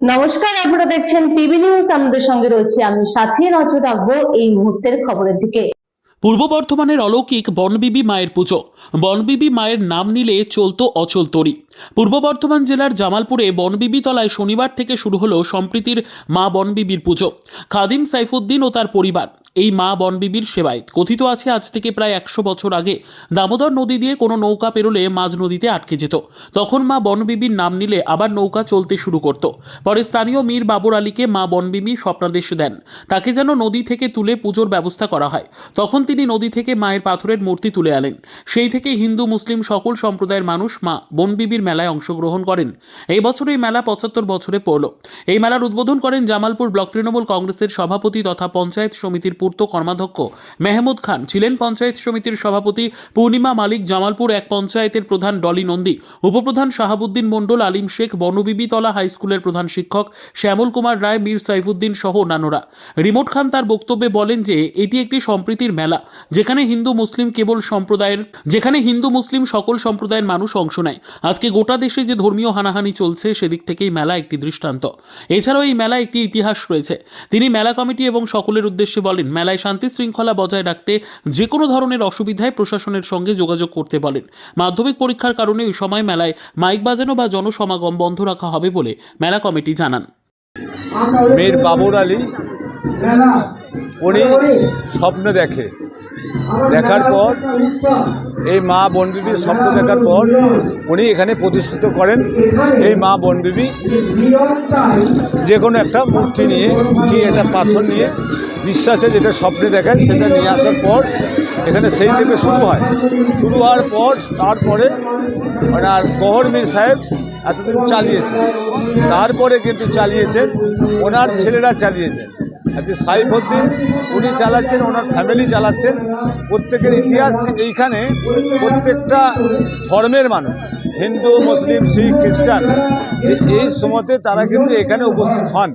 নমস্কার, আপনারা দেখছেন টিভি নিউজ আমাদের সঙ্গে রয়েছে আমি সাথে, নজর রাখব এই মুহূর্তের খবরের দিকে। পূর্ব বর্ধমানের অলৌকিক বনবিবি মায়ের পুজো। বনবিবি মায়ের নাম নিলে চলতো অচল তরি। পূর্ব বর্ধমান জেলার জামালপুরে বনবিবি তলায় শনিবার থেকে শুরু হলো সম্প্রীতির মা বনবিবির পুজো। খাদিম সাইফুদ্দিন ও তার পরিবার এই মা বনবিবির সেবায়। কথিত আছে, আজ থেকে প্রায় একশো বছর আগে দামোদর নদী দিয়ে কোনো নৌকা পেরোলে মাঝ নদীতে আটকে যেত। তখন মা বনবিবির নাম নিলে আবার নৌকা চলতে শুরু করত। পরে স্থানীয় মীর বাবর আলীকে মা বনবিবি স্বপ্নাদেশ দেন। তাকে যেন নদী থেকে তুলে পুজোর ব্যবস্থা করা হয়। তখন তিনি নদী থেকে মায়ের পাথরের মূর্তি তুলে আনেন। সেই থেকে হিন্দু, মুসলিম সকল সম্প্রদায়ের মানুষ মা বনবিবির মেলায় অংশগ্রহণ করেন। এই বছর এই মেলা পঁচাত্তর বছরে পড়ল। এই মেলার উদ্বোধন করেন জামালপুর ব্লক তৃণমূল কংগ্রেসের সভাপতি তথা পঞ্চায়েত সমিতির পূর্ত কর্মাধ্যক্ষ মেহমুদ খান। ছিলেন পঞ্চায়েত সমিতির সভাপতি পূর্ণিমা মালিক, জামালপুর এক পঞ্চায়েতের প্রধান ডলি নন্দী, উপপ্রধান শাহাবুদ্দিন মণ্ডল, আলিম শেখ বনবিবিতলা হাই স্কুলের প্রধান শিক্ষক শ্যামল কুমার রায়, মীর সাইফুদ্দিন সহ অন্যান্যরা। রিমোট খান তার বক্তব্যে বলেন যে, এটি একটি সম্প্রীতির মেলা। যেখানে হিন্দু মুসলিম কেবল সম্প্রদায়ের, যেখানে হিন্দু মুসলিম সকল সম্প্রদায়ের মানুষ অংশ নেয়। আজকে গোটা দেশে যে ধর্মীয় হানাহানি চলছে, সেদিক থেকেই মেলা একটি দৃষ্টান্ত। এছাড়াও এই মেলা একটি ইতিহাস রয়েছে। তিনি মেলা কমিটি এবং সকলের উদ্দেশ্যে বলেন, মেলায় শান্তি শৃঙ্খলা বজায় রাখতে যে কোনো ধরনের অসুবিধায় প্রশাসনের সঙ্গে যোগাযোগ করতে বলেন। মাধ্যমিক পরীক্ষার কারণে ওই সময় মেলায় মাইক বাজানো বা জনসমাগম বন্ধ রাখা হবে বলে মেলা কমিটি জানান। মীর বাবর আলী উনি স্বপ্ন দেখে। দেখার পর, এই মা বনবিবির স্বপ্ন দেখার পর উনি এখানে প্রতিষ্ঠিত করেন। এই মা বনবিবি যে কোনো একটা মূর্তি নিয়ে কি একটা পাথর নিয়ে বিশ্বাসে যেটা স্বপ্নে দেখেন সেটা নিয়ে আসার পর এখানে সেই থেকে শুরু হয়। শুরু হওয়ার পর, তারপরে ওনার গহর মীর সাহেব এতদিন চালিয়েছে তারপরে কিন্তু চালিয়েছেন, ওনার ছেলেরা চালিয়েছেন। আজকে সাইফুদ্দিন উনি চালাচ্ছেন, ওনার ফ্যামিলি চালাচ্ছেন। প্রত্যেকের ইতিহাস এইখানে। প্রত্যেকটা ধর্মের মানুষ, হিন্দু, মুসলিম, শিখ, খ্রিস্টান, যে এই সময়তে তারা কিন্তু এখানে উপস্থিত হন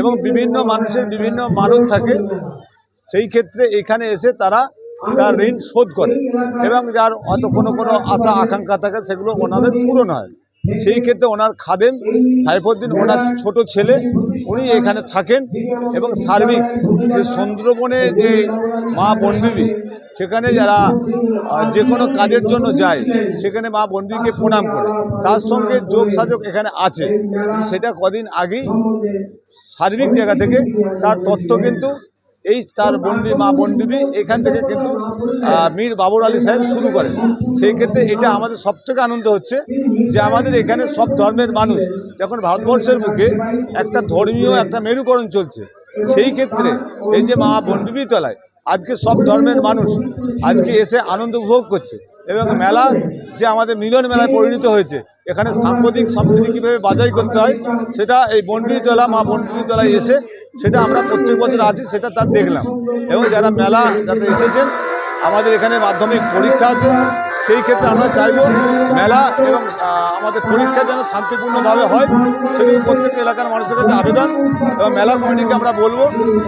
এবং বিভিন্ন মানুষের বিভিন্ন মানুষ থাকে, সেই ক্ষেত্রে এখানে এসে তারা তার ঋণ শোধ করে এবং যার অত কোনো কোনো আশা, আকাঙ্ক্ষা থাকে, সেগুলো ওনাদের পূরণ হয়। সেই ক্ষেত্রে ওনার খাদেম, সাইফুদ্দিন, ওনার ছোট ছেলে, উনি এখানে থাকেন এবং সার্বিক যে সুন্দরবনে যে মা বনবিবি, সেখানে যারা যে কোনো কাজের জন্য যায়, সেখানে মা বনবিবিকে প্রণাম করে। তার সঙ্গে যোগ সাজক এখানে আছে। সেটা কদিন আগেই সার্বিক জায়গা থেকে তার তথ্য কিন্তু এই তার বন্ডি, মা বন্ডিবি এখান থেকে কিন্তু মীর বাবর আলী সাহেব শুরু করেন। সেই ক্ষেত্রে এটা আমাদের সব থেকে আনন্দ হচ্ছে যে আমাদের এখানে সব ধর্মের মানুষ, যখন ভারতবর্ষের মুখে একটা ধর্মীয় একটা মেরুকরণ চলছে, সেই ক্ষেত্রে এই যে মা বন্ডিবি তলায় আজকে সব ধর্মের মানুষ আজকে এসে আনন্দ উপভোগ করছে এবং মেলা যে আমাদের মিলন মেলায় পরিণত হয়েছে, এখানে সাম্প্রতিক সম্প্রীতি কীভাবে বাজাই করতে হয়, সেটা এই বন্ডিতলা মা বন্ডিতলায় এসে সেটা আমরা প্রত্যেক বছর আছি, সেটা তার দেখলাম। এবং যারা মেলা যারা এসেছেন, আমাদের এখানে মাধ্যমিক পরীক্ষা আছে, সেই ক্ষেত্রে আমরা চাইব মেলা এবং আমাদের পরীক্ষা যেন শান্তিপূর্ণভাবে হয় সেদিকে প্রত্যেক এলাকার মানুষের কাছে আবেদন। এবং মেলা কমিটিকে আমরা বলব,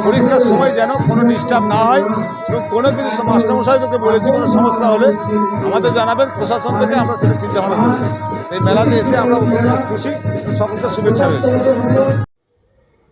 পরীক্ষার সময় যেন কোনো ডিস্টার্ব না হয়, এবং কোনো কিছু মাস্টারমশাইকে বলেছি, কোনো সমস্যা হলে আমাদের জানাবেন, প্রশাসন থেকে আমরা সেটা চিন্তা ভাবনা করব। এই মেলাতে এসে আমরা খুশি, সকলকে শুভেচ্ছা